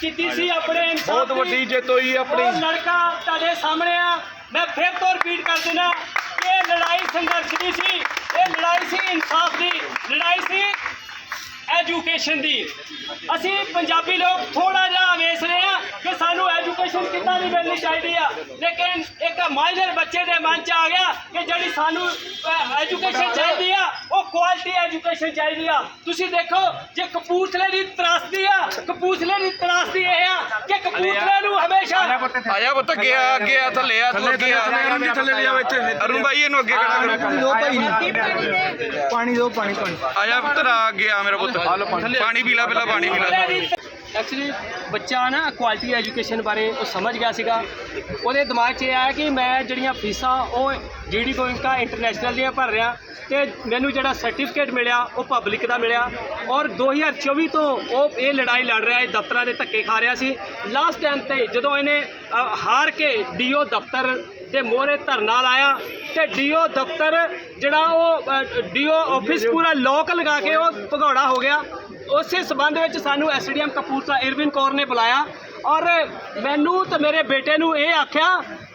ਕੀਤੀ ਸੀ ਆਪਣੇ ਇਨਸਾਫ ਬਹੁਤ। ਵੱਡੀ ਜਿੱਤ ਹੋਈ ਆਪਣੀ। ਉਹ ਲੜਕਾ ਤੁਹਾਡੇ ਸਾਹਮਣੇ ਆ। ਮੈਂ ਫਿਰ ਤੋਂ ਰਿਪੀਟ ਕਰ ਦਿੰਦਾ ਕਿ ਇਹ ਲੜਾਈ ਸੰਘਰਸ਼ ਦੀ ਸੀ। ਇਹ ਲੜਾਈ ਸੀ ਇਨਸਾਫ ਦੀ। ਲੜਾਈ ਸੀ ਐਜੂਕੇਸ਼ਨ ਦੀ। ਅਸੀਂ ਪੰਜਾਬੀ ਲੋਕ ਥੋੜਾ ਜਿਹਾ ਵੇਸ ਰਹੇ ਆ ਕਿ ਸਾਨੂੰ ਐਜੂਕੇਸ਼ਨ ਕਿੱਦਾਂ ਦੀ ਮਿਲਣੀ ਚਾਹੀਦੀ ਆ। ਲੇਕਿਨ ਇੱਕ ਮਾਈਨਰ ਬੱਚੇ ਦੇ ਮਨ ਚ ਆ ਗਿਆ ਕਿ ਜਿਹੜੀ ਸਾਨੂੰ ਐਜੂਕੇਸ਼ਨ ਚਾਹੀਦੀ ਆ ਉਹ ਕੁਆਲਿਟੀ ਐਜੂਕੇਸ਼ਨ ਚਾਹੀਦੀ ਆ। ਤੁਸੀਂ ਦੇਖੋ ਜੇ ਕਪੂਰਥਲੇ ਦੀ ਤਰਾਸਦੀ ਆ ਕਪੂਰਥਲੇ ਦੀ ਤਰਾਸਦੀ ਇਹ ਆ ਕਿ ਕਪੂਰਥਲੇ ਨੂੰ ਹਮੇਸ਼ਾ ਆਇਆ ਪੁੱਤ ਗਿਆ ਗਿਆ ਥੱਲੇ ਆ ਤੂੰ ਅੱਗੇ ਆ। ਥੱਲੇ ਲਿਆਓ ਇੱਥੇ ਅਰੁਣ ਭਾਈ ਇਹਨੂੰ ਅੱਗੇ ਖੜਾ ਕਰੋ। ਦੋ ਭਾਈ ਪਾਣੀ ਦੋ। ਪਾਣੀ ਪਾਣੀ ਆਇਆ ਪੁੱਤਰ ਆ ਗਿਆ ਮੇਰਾ ਪੁੱਤ। ਪਾਣੀ। ਪੀ ਲੈ ਪਹਿਲਾਂ ਪਾਣੀ ਪੀ ਲੈ। ਐਕਚੁਅਲੀ ਬੱਚਾ ਨਾ ਕੁਆਲਿਟੀ ਐਜੂਕੇਸ਼ਨ ਬਾਰੇ ਉਹ ਸਮਝ ਗਿਆ ਸੀਗਾ। ਉਹਦੇ ਦਿਮਾਗ 'ਚ ਇਹ ਆਇਆ ਕਿ ਮੈਂ ਜਿਹੜੀਆਂ ਫੀਸਾਂ ਉਹ ਜੀਡੀ ਗੋਇੰਕਾ ਇੰਟਰਨੈਸ਼ਨਲ ਦੀਆਂ ਭਰ ਰਿਹਾ ਤੇ ਮੈਨੂੰ ਜਿਹੜਾ ਸਰਟੀਫਿਕੇਟ ਮਿਲਿਆ, ਉਹ ਪਬਲਿਕ ਦਾ ਮਿਲਿਆ। ਔਰ 2024 ਤੋਂ ਉਹ ਇਹ ਲੜਾਈ ਲੜ ਰਿਹਾ ਹੈ ਦਫ਼ਤਰਾਂ ਦੇ ਧੱਕੇ ਖਾ ਰਿਹਾ ਸੀ। ਲਾਸਟ ਟਾਈਮ ਤੇ ਜਦੋਂ ਇਹਨੇ ਹਾਰ ਕੇ ਡੀਓ ਦਫ਼ਤਰ ਦੇ ਮੋਹਰੇ ਧਰਨਾ ਲਾਇਆ ਤੇ ਡੀਓ ਦਫ਼ਤਰ ਜਿਹੜਾ ਉਹ ਡੀਓ ਆਫਿਸ ਪੂਰਾ ਲੋਕ ਲਗਾ ਕੇ ਉਹ ਭਗੌੜਾ ਹੋ ਗਿਆ। ਉਸੇ ਸਬੰਧ ਵਿੱਚ ਸਾਨੂੰ ਐਸਡੀਐਮ ਕਪੂਰਥਲਾ ਇਰਵਿਨ ਕੌਰ ਨੇ ਬੁਲਾਇਆ ਔਰ ਮੈਨੂੰ ਤੇ ਮੇਰੇ ਬੇਟੇ ਨੂੰ ਇਹ ਆਖਿਆ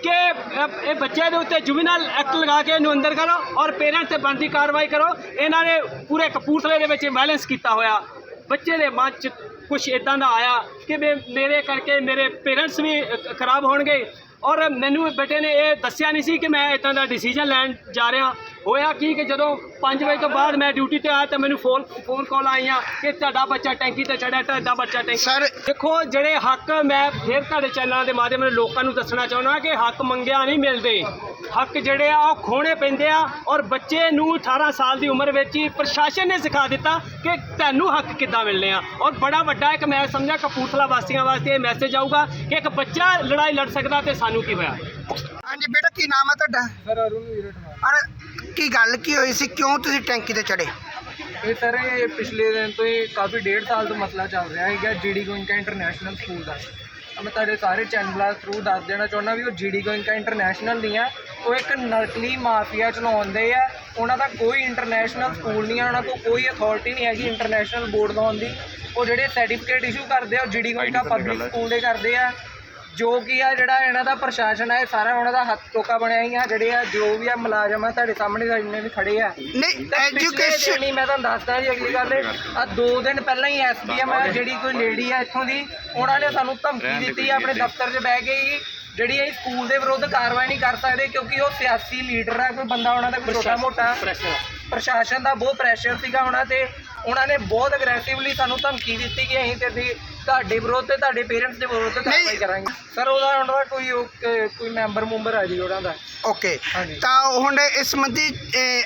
ਕਿ ਇਹ ਇਹ ਬੱਚੇ ਦੇ ਉੱਤੇ ਜੁਵੀਨਲ ਐਕਟ ਲਗਾ ਕੇ ਇਹਨੂੰ ਅੰਦਰ ਕਰੋ ਔਰ ਪੇਰੈਂਟਸ ਤੇ ਬਣਦੀ ਕਾਰਵਾਈ ਕਰੋ। ਇਹਨਾਂ ਨੇ ਪੂਰੇ ਕਪੂਰਥਲੇ ਦੇ ਵਿੱਚ ਵਾਇਲੈਂਸ ਕੀਤਾ ਹੋਇਆ। ਬੱਚੇ ਦੇ ਮਨ 'ਚ ਕੁਝ ਇਦਾਂ ਦਾ ਆਇਆ ਕਿ ਵੀ ਮੇਰੇ ਕਰਕੇ ਮੇਰੇ ਪੇਰੈਂਟਸ ਵੀ ਖਰਾਬ ਹੋਣਗੇ। ਔਰ ਮੈਨੂੰ ਬੇਟੇ ਨੇ ਇਹ ਦੱਸਿਆ ਨਹੀਂ ਸੀ ਕਿ ਮੈਂ ਇਦਾਂ ਦਾ ਡਿਸੀਜਨ ਲੈਣ ਜਾ ਰਿਹਾ। ਹੋਇਆ ਕੀ ਕਿ ਜਦੋਂ 5 ਵਜੇ ਤੋਂ ਬਾਅਦ ਮੈਂ ਡਿਊਟੀ ਤੇ ਆਇਆ ਤਾਂ ਮੈਨੂੰ ਫੋਨ ਫੋਨ ਕਾਲ ਆਈਆਂ ਕਿ ਤੁਹਾਡਾ ਬੱਚਾ ਟੈਂਕੀ ਤੇ ਚੜਿਆ ਤੁਹਾਡਾ ਬੱਚਾ ਟੈਂਕੀ ਸਰ ਦੇਖੋ ਜਿਹੜੇ ਹੱਕ ਮੈਂ ਫਿਰ ਤੁਹਾਡੇ ਚੈਨਲਾਂ ਦੇ ਮਾਧਿਅਮ ਨਾਲ ਲੋਕਾਂ ਨੂੰ ਦੱਸਣਾ ਚਾਹੁੰਦਾ ਕਿ ਹੱਕ ਮੰਗਿਆ ਨਹੀਂ ਮਿਲਦੇ। ਹੱਕ ਜਿਹੜੇ ਆ ਉਹ ਖੋਣੇ ਪੈਂਦੇ ਆ ਔਰ ਬੱਚੇ ਨੂੰ 18 ਸਾਲ ਦੀ ਉਮਰ ਵਿੱਚ ਹੀ ਪ੍ਰਸ਼ਾਸਨ ਨੇ ਸਿਖਾ ਦਿੱਤਾ ਕਿ ਤੁਹਾਨੂੰ ਹੱਕ ਕਿੱਦਾਂ ਮਿਲਨੇ ਆ। ਔਰ ਬੜਾ ਵੱਡਾ ਇੱਕ ਮੈਂ ਸਮਝਿਆ ਕਪੂਰਥਲਾ ਵਾਸੀਆਂ ਵਾਸਤੇ ਇਹ ਮੈਸੇਜ ਆਊਗਾ ਕਿ ਇੱਕ ਬੱਚਾ ਲੜਾਈ ਲੜ ਸਕਦਾ ਤੇ ਸਾਨੂੰ ਕੀ ਹੋਇਆ? ਹਾਂਜੀ ਬੇਟਾ ਕੀ ਨਾਮ ਹੈ ਤੁਹਾਡਾ? ਸਰ ਅਰੁਣ ਵੀਰਟ ਅਰੇ ਕੀ ਗੱਲ ਕੀ ਹੋਈ ਸੀ? ਕਿਉਂ ਤੁਸੀਂ ਟੈਂਕੀ ਤੇ ਚੜੇ ਇਹ ਸਰ ਇਹ ਪਿਛਲੇ ਦਿਨ ਤੋਂ ਹੀ ਕਾਫੀ ਡੇਢ ਸਾਲ ਤੋਂ ਮਸਲਾ ਚੱਲ ਰਿਹਾ ਹੈਗਾ ਜੀਡੀ ਗੋਇੰਕਾ ਇੰਟਰਨੈਸ਼ਨਲ ਸਕੂਲ ਦਾ। ਤਾਂ ਮੈਂ ਤੁਹਾਡੇ ਸਾਰੇ ਚੈਨਲਾਂ ਥਰੂ ਦੱਸ ਦੇਣਾ ਚਾਹੁੰਦਾ ਵੀ ਉਹ ਜੀਡੀ ਗੋਇੰਕਾ ਇੰਟਰਨੈਸ਼ਨਲ ਨਹੀਂ ਆ ਉਹ ਇੱਕ ਨਕਲੀ ਮਾਫੀਆ ਚਲਾਉਂਦੇ ਆ। ਉਹਨਾਂ ਦਾ ਕੋਈ ਇੰਟਰਨੈਸ਼ਨਲ ਸਕੂਲ ਨਹੀਂ ਆ ਉਹਨਾਂ ਕੋਲ ਕੋਈ ਅਥਾਰਟੀ ਨਹੀਂ ਹੈਗੀ ਇੰਟਰਨੈਸ਼ਨਲ ਬੋਰਡ ਲਾਉਣ ਦੀ। ਉਹ ਜਿਹੜੇ ਸਰਟੀਫਿਕੇਟ ਇਸ਼ੂ ਕਰਦੇ ਆ ਉਹ ਜੀਡੀ ਗੋਇੰਕਾ ਪਬਲਿਕ ਸਕੂਲ ਦੇ ਕਰਦੇ ਆ। ਜੋ ਕੀ ਆ ਜਿਹੜਾ ਇਹਨਾਂ ਦਾ ਪ੍ਰਸ਼ਾਸਨ ਹੈ ਇਹ ਸਾਰਾ ਉਹਨਾਂ ਦਾ ਹੱਥ ਟੋਕਾ ਬਣਿਆ ਹੀ ਆ ਜਿਹੜੇ ਆ ਜੋ ਵੀ ਆ ਮੁਲਾਜ਼ਮ ਆ ਤੁਹਾਡੇ ਸਾਹਮਣੇ ਜਿੰਨੇ ਵੀ ਖੜੇ ਆ। ਨਹੀਂ ਐਜੂਕੇਸ਼ਨ ਨਹੀਂ ਮੈਂ ਤੁਹਾਨੂੰ ਦੱਸਦਾ ਜੀ ਅਗਲੀ ਗੱਲ ਆ ਦੋ ਦਿਨ ਪਹਿਲਾਂ ਹੀ ਐਸਡੀਐਮ ਆ ਜਿਹੜੀ ਕੋਈ ਲੇਡੀ ਆ ਇੱਥੋਂ ਦੀ ਉਹਨਾਂ ਨੇ ਸਾਨੂੰ ਧਮਕੀ ਦਿੱਤੀ ਆ ਆਪਣੇ ਦਫ਼ਤਰ 'ਚ ਬਹਿ ਕੇ ਹੀ ਜਿਹੜੀ ਇਹ ਸਕੂਲ ਦੇ ਵਿਰੁੱਧ ਕਾਰਵਾਈ ਨਹੀਂ ਕਰ ਸਕਦੇ ਕਿਉਂਕਿ ਉਹ ਸਿਆਸੀ ਲੀਡਰ ਆ ਕੋਈ ਬੰਦਾ ਉਹਨਾਂ ਦਾ ਕੋਈ ਛੋਟਾ ਮੋਟਾ ਪ੍ਰਸ਼ਾਸਨ ਦਾ ਬਹੁਤ ਪ੍ਰੈਸ਼ਰ ਸੀਗਾ ਉਹਨਾਂ ਤੇ ਉਹਨਾਂ ਨੇ ਬਹੁਤ ਅਗਰੈਸਿਵਲੀ ਸਾਨੂੰ ਧਮਕੀ ਦਿੱਤੀ ਕਿ ਅਸੀਂ ਤੇ ਦੀ ਤੁਹਾਡੇ ਵਿਰੁੱਧ ਤੇ ਤੁਹਾਡੇ ਪੇਰੈਂਟਸ ਦੇ ਵਿਰੁੱਧ ਕਾਰਵਾਈ ਨਹੀਂ। ਕਰਾਂਗੇ ਸਰ ਉਹਦਾ ਉਹਨਾਂ ਦਾ ਕੋਈ ਉਹ, ਅਹ, ਕੋਈ ਮੈਂਬਰ ਮੁੰਬਰ ਆ ਜੀ ਉਹਨਾਂ ਦਾ ਓਕੇ ਹਾਂਜੀ। ਤਾਂ ਹੁਣ ਇਸ ਸੰਬੰਧੀ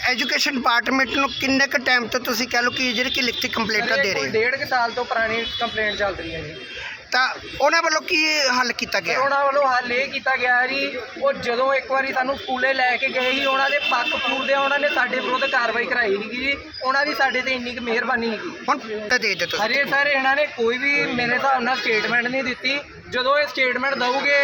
ਐਜੂਕੇਸ਼ਨ ਡਿਪਾਰਟਮੈਂਟ ਨੂੰ ਕਿੰਨੇ ਕ ਟਾਈਮ ਤੋਂ ਤੁਸੀਂ ਕਹਿ ਲਓ ਕਿ ਜਿਹੜੀ ਕਿ ਲਿਖਤੀ ਕੰਪਲੇਂਟਾਂ ਦੇ ਰਹੇ ਹੋ? ਡੇਢ ਕੁ ਸਾਲ ਤੋਂ ਪੁਰਾਣੀ ਕੰਪਲੇਂਟ ਚੱਲ ਰਹੀ ਹੈ ਜੀ ਤਾਂ ਉਹਨਾਂ ਵੱਲੋਂ ਕੀ ਹੱਲ ਕੀਤਾ ਗਿਆ? ਉਹਨਾਂ ਵੱਲੋਂ ਹੱਲ ਇਹ ਕੀਤਾ ਗਿਆ ਜੀ ਉਹ ਜਦੋਂ ਇੱਕ ਵਾਰੀ ਸਾਨੂੰ ਸਕੂਲੇ ਲੈ ਕੇ ਗਏ ਸੀ ਉਹਨਾਂ ਦੇ ਪੱਕ ਪੂਰਦੇ ਉਹਨਾਂ ਨੇ ਸਾਡੇ ਵਿਰੁੱਧ ਕਾਰਵਾਈ ਕਰਾਈ ਸੀਗੀ ਜੀ ਉਹਨਾਂ ਦੀ ਸਾਡੇ ਤੇ ਇੰਨੀ ਕੁ ਮਿਹਰਬਾਨੀ ਸੀਗੀ। ਹੁਣ ਤਾਂ ਦੇ ਦਿਓ ਤੁਸੀਂ। ਹਰੇ ਸਰ ਇਹਨਾਂ ਨੇ ਕੋਈ ਵੀ ਮੇਰੇ ਹਿਸਾਬ ਨਾਲ ਸਟੇਟਮੈਂਟ ਨਹੀਂ ਦਿੱਤੀ ਜਦੋਂ ਇਹ ਸਟੇਟਮੈਂਟ ਦਊਗੇ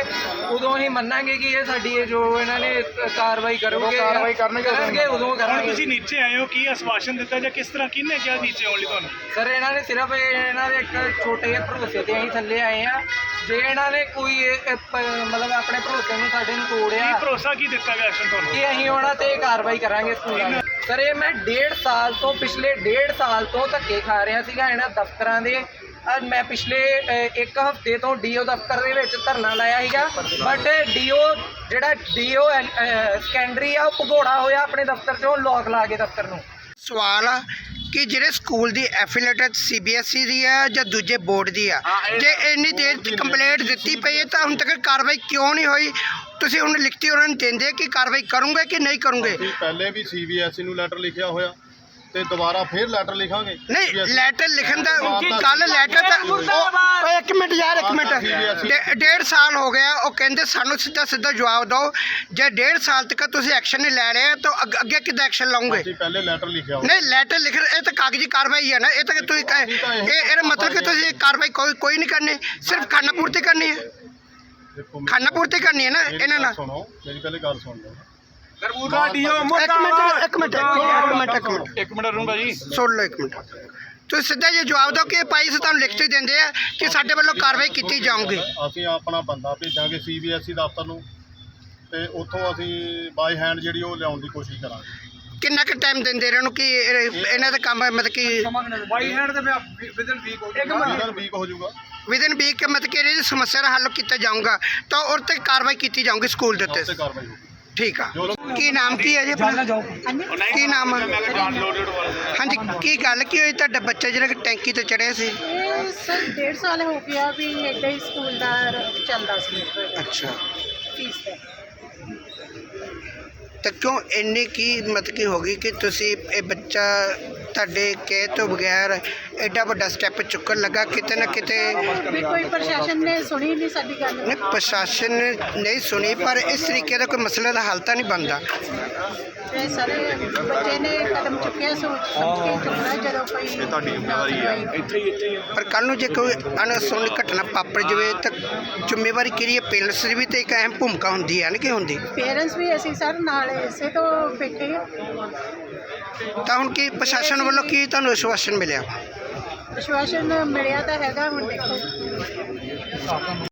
ਉਦੋਂ ਹੀ ਮੰਨਾਂਗੇ ਕਿ ਇਹ ਸਾਡੀ ਇਹ ਜੋ ਇਹਨਾਂ ਨੇ ਕਾਰਵਾਈ ਕਰੋਗੇ। ਕਾਰਵਾਈ ਕਰਨਗੇ ਉਦੋਂ ਕਰਾਂਗੇ ਤੁਸੀਂ ਨੀਚੇ ਆਏ ਹੋ ਕੀ ਆਸਵਾਸ਼ਨ ਦਿੱਤਾ ਜਾਂ ਕਿਸ ਤਰ੍ਹਾਂ ਕਿਹਨੇ ਕਿਹਾ ਨੀਚੇ ਆਉਣ ਲਈ ਤੁਹਾਨੂੰ? ਸਰ ਇਹਨਾਂ ਨੇ ਸਿਰਫ ਇਹ- ਇਹਨਾਂ ਦੇ ਇੱਕ ਛੋਟੇ ਜਿਹੇ ਭਰੋਸੇ ਤੇ ਅਸੀਂ ਥੱਲੇ ਆਏ ਆ ਜੇ ਇਹਨਾਂ ਨੇ ਕੋਈ ਇਹ- ਇਹ ਪ- ਮਤਲਬ ਆਪਣੇ ਭਰੋਸੇ ਨੂੰ ਸਾਡੇ ਨੂੰ ਤੋੜਿਆ ਭਰੋਸਾ ਕੀ ਦਿੱਤਾ ਗਿਆ ਐਕਸ਼ਨ ਤੁਹਾਨੂੰ? ਕਿ ਅਸੀਂ ਉਹਨਾਂ ਤੇ ਕਾਰਵਾਈ ਕਰਾਂਗੇ ਸਕੂਲਾਂ ਵਿੱਚ ਸਰ ਇਹ ਮੈਂ ਡੇਢ ਸਾਲ ਤੋਂ ਪਿਛਲੇ ਡੇਢ ਸਾਲ ਤੋਂ ਧੱਕੇ ਖਾ ਰਿਹਾ ਸੀਗਾ ਇਹਨਾਂ ਦਫ਼ਤਰਾਂ ਦੇ। ਮੈਂ ਪਿਛਲੇ ਇੱਕ ਹਫ਼ਤੇ ਤੋਂ ਡੀਓ ਦਫ਼ਤਰ ਦੇ ਵਿੱਚ ਧਰਨਾ ਲਾਇਆ ਸੀਗਾ। ਬਟ ਡੀਓ ਜਿਹੜਾ ਡੀਓ ਸੈਕੰਡਰੀ ਆ ਉਹ ਭਗੌੜਾ ਹੋਇਆ ਆਪਣੇ ਦਫ਼ਤਰ 'ਚੋਂ ਲੋਕ ਲਾ ਕੇ ਦਫ਼ਤਰ ਨੂੰ। ਸਵਾਲ ਆ ਕਿ ਜਿਹੜੇ ਸਕੂਲ ਦੀ ਐਫੀਲੀਏਟਡ ਸੀਬੀਐਸਈ ਦੀ ਹੈ ਜਾਂ ਦੂਜੇ ਬੋਰਡ ਦੀ ਆ ਜੇ ਇੰਨੀ ਦੇਰ ਚ ਕੰਪਲੇਂਟ ਦਿੱਤੀ ਪਈ ਹੈ ਤਾਂ ਹੁਣ ਤੱਕ ਕਾਰਵਾਈ ਕਿਉਂ ਨਹੀਂ ਹੋਈ? ਤੁਸੀਂ ਹੁਣ ਲਿਖਤੀ ਉਹਨਾਂ ਨੂੰ ਦਿੰਦੇ ਕਿ ਕਾਰਵਾਈ ਕਰੋਗੇ ਕਿ ਨਹੀਂ ਕਰੋਗੇ? ਪਹਿਲੇ ਵੀ ਸੀਬੀਐਸਈ ਨੂੰ ਲੈਟਰ ਲਿਖਿਆ ਹੋਇਆ। ਤੇ ਦੁਬਾਰਾ ਫੇਰ ਲੈਟਰ ਲਿਖਾਂਗੇ। ਨਹੀਂ ਲੈਟਰ ਲਿਖਣ ਦਾ ਕੱਲ ਲੈਟਰ ਤਾਂ ਉਹ- ਓਏ ਇੱਕ ਮਿੰਟ ਯਾਰ ਇੱਕ ਮਿੰਟ। ਡੇ- ਡੇਢ ਸਾਲ ਹੋ ਗਿਆ ਉਹ ਕਹਿੰਦੇ ਸਾਨੂੰ ਸਿੱਧਾ ਸਿੱਧਾ ਜਵਾਬ ਦਿਓ। ਜੇ ਡੇਢ ਸਾਲ ਤੱਕ ਤੁਸੀਂ ਐਕਸ਼ਨ ਨਹੀਂ ਲੈ ਰਹੇ ਤਾਂ ਅੱਗ- ਅੱਗੇ ਕਿੱਦਾਂ ਐਕਸ਼ਨ ਲਓਗੇ ਅਸੀਂ ਪਹਿਲੇ ਲੈਟਰ ਲਿਖਿਆ ਹੋਇਆ ਨਹੀਂ ਲੈਟਰ ਲਿਖ ਇਹ ਤਾਂ ਕਾਗਜ਼ੀ ਕਾਰਵਾਈ ਹੈ ਨਾ ਇਹ ਤਾਂ ਤੁਸੀਂ ਕਹਿ- ਇਹ ਇਹਦਾ ਮਤਲਬ ਕਿ ਤੁਸੀਂ ਕਾਰਵਾਈ ਕੋਈ ਕੋਈ ਨਹੀਂ ਕਰਨੀ ਸਿਰਫ ਖਾਨਾ ਪੂਰਤੀ ਕਰਨੀ ਹੈ। ਦੇਖੋ ਮੇਰੀ- ਖਾਨਾ ਪੂਰਤੀ ਕਰਨੀ ਹੈ ਨਾ ਮੇਰੀ ਇਹਨਾਂ ਗੱਲ ਨਾਲ। ਸੁਣੋ ਮੇਰੀ ਪਹਿਲੇ ਗੱਲ ਸੁਣ ਲਓ। ਇੱਕ ਮਿੰਟ ਇੱਕ ਮਿੰਟ ਇੱਕ ਮਿੰਟ ਇੱਕ ਮਿੰਟ ਇੱਕ ਮਿੰਟ। ਇੱਕ ਮਿੰਟ ਅਰੁਣ ਭਾਜੀ। ਸੁਣ ਲਓ ਇੱਕ ਮਿੰਟ। ਤੁਸੀਂ ਸਿੱਧਾ ਜੇ ਜਵਾਬ ਦਿਓ ਕਿ ਇਹ ਸੀ ਤੁਹਾਨੂੰ ਲਿਖਤੀ ਦਿੰਦੇ ਆ ਕਿ ਸਾਡੇ ਵੱਲੋਂ ਕਾਰਵਾਈ ਕੀਤੀ ਜਾਊਗੀ। ਅਸੀਂ ਆਪਣਾ ਬੰਦਾ ਭੇਜਾਂਗੇ ਸੀਬੀਐਸਈ ਦਫ਼ਤਰ ਨੂੰ ਤੇ ਉੱਥੋਂ ਅਸੀਂ ਬਾਈ ਹੈਂਡ ਜਿਹੜੀ ਉਹ ਲਿਆਉਣ ਦੀ ਕੋਸ਼ਿਸ਼ ਕਰਾਂਗੇ। ਕਿੰਨਾ ਕੁ ਟਾਈਮ ਦਿੰਦੇ ਇਹਨਾਂ ਨੂੰ ਕਿ ਇਹ- ਇਹਨਾਂ ਦਾ ਕੰਮ ਮਤਲਬ ਕਿ ਬਾਈ ਹੈਂਡ ਤੇ ਵਿਦਨ ਵੀਕ ਹੋ ਇਹਨਾਂ ਵੀਕ ਹੋ ਜਾਊਗਾ। ਵਿਦਨ ਵੀਕ ਮਤਲਬ ਕਿ ਇਹਦੀ ਸਮੱਸਿਆ ਦਾ ਹੱਲ ਕੀਤਾ ਜਾਊਗਾ ਤਾਂ ਉਹ ਤੇ ਕਾਰਵਾਈ ਕੀਤੀ ਜਾਊਗੀ ਸਕੂਲ ਦੇ ਉੱਤੇ। ਉੱਤੇ ਕਾਰਵਾਈ ਹੋਊਗੀ। ਠੀਕ ਆ। ਕੀ ਨਾਮ ਕੀ ਹੈ ਜੀ ਆਪਣਾ? ਕੀ ਨਾਮ ਆ? ਹਾਂਜੀ ਕੀ ਗੱਲ ਕੀ ਹੋਈ? ਤੁਹਾਡਾ ਬੱਚਾ ਜਿਹੜਾ ਕਿ ਟੈਂਕੀ ਤੇ ਚੜਿਆ ਸੀ? ਇਹ ਸਰ ਡੇਢ ਸਾਲ ਹੋ ਗਿਆ ਵੀ ਏਦਾਂ ਹੀ ਸਕੂਲ ਦਾ ਚੱਲਦਾ ਸੀ। ਅੱਛਾ। ਫੀਸ ਤੇ। ਤਾਂ ਕਿਉਂ ਇੰਨੀ ਕੀ ਮਤਲਬ ਕੀ ਹੋ ਗਈ ਕਿ ਤੁਸੀਂ ਇਹ ਬੱਚਾ ਤੁਹਾਡੇ ਕਹਿ ਤੋਂ ਬਗੈਰ ਐਡਾ ਵੱਡਾ ਸਟੈਪ ਚੁੱਕਣ ਲੱਗਾ ਕਿਤੇ ਨਾ ਕਿਤੇ ਵੀ ਕੋਈ ਪ੍ਰਸ਼ਾਸਨ ਨੇ ਸੁਣੀ ਨਹੀਂ ਸਾਡੀ ਗੱਲ। ਨੇ ਪ੍ਰਸ਼ਾਸਨ ਨੇ ਨਹੀਂ ਸੁਣੀ ਪਰ ਇਸ ਤਰੀਕੇ ਦਾ ਕੋਈ ਮਸਲੇ ਦਾ ਹੱਲ ਤਾਂ ਨਹੀਂ ਬਣਦਾ। ਤੇ ਸਾਰੇ ਬੱਚੇ ਨੇ ਕਦਮ ਚੁੱਕਿਆ ਸੋਚ ਸਮਝ ਕੇ ਚੁੱਕਣਾ ਜਦੋਂ ਕੋਈ ਇਹ ਤੁਹਾਡੀ ਜ਼ਿੰਮੇਵਾਰੀ ਹੈ ਪਰ ਕੱਲ ਨੂੰ ਜੇ ਕੋਈ ਅਣਸੁਣੀ ਘਟਨਾ ਵਾਪਰ ਜਾਵੇ ਤਾਂ ਜ਼ਿੰਮੇਵਾਰੀ ਕਿਹਦੀ ਹੈ? ਪੇਰੈਂਟਸ ਦੀ ਵੀ ਤੇ ਇੱਕ ਅਹਿਮ ਭੂਮਿਕਾ ਹੁੰਦੀ ਹੈ ਨਾ ਕਿ ਹੁੰਦੀ? ਪੇਰੈਂਟਸ ਵੀ ਅਸੀਂ ਸਰ ਨਾਲ ਇਸੇ ਤੋਂ ਬੈਠੇ ਹਾਂ। ਤਾਂ ਹੁਣ ਕੀ ਪ੍ਰਸ਼ਾਸਨ ਵੱਲੋਂ ਕੀ ਤੁਹਾਨੂੰ ਆਸ਼ਵਾਸਨ ਮਿਲਿਆ? ਵਿਸ਼ਵਾਸਨ ਮਿਲਿਆ ਤਾਂ ਹੈਗਾ ਹੁਣ ਦੇਖੋ।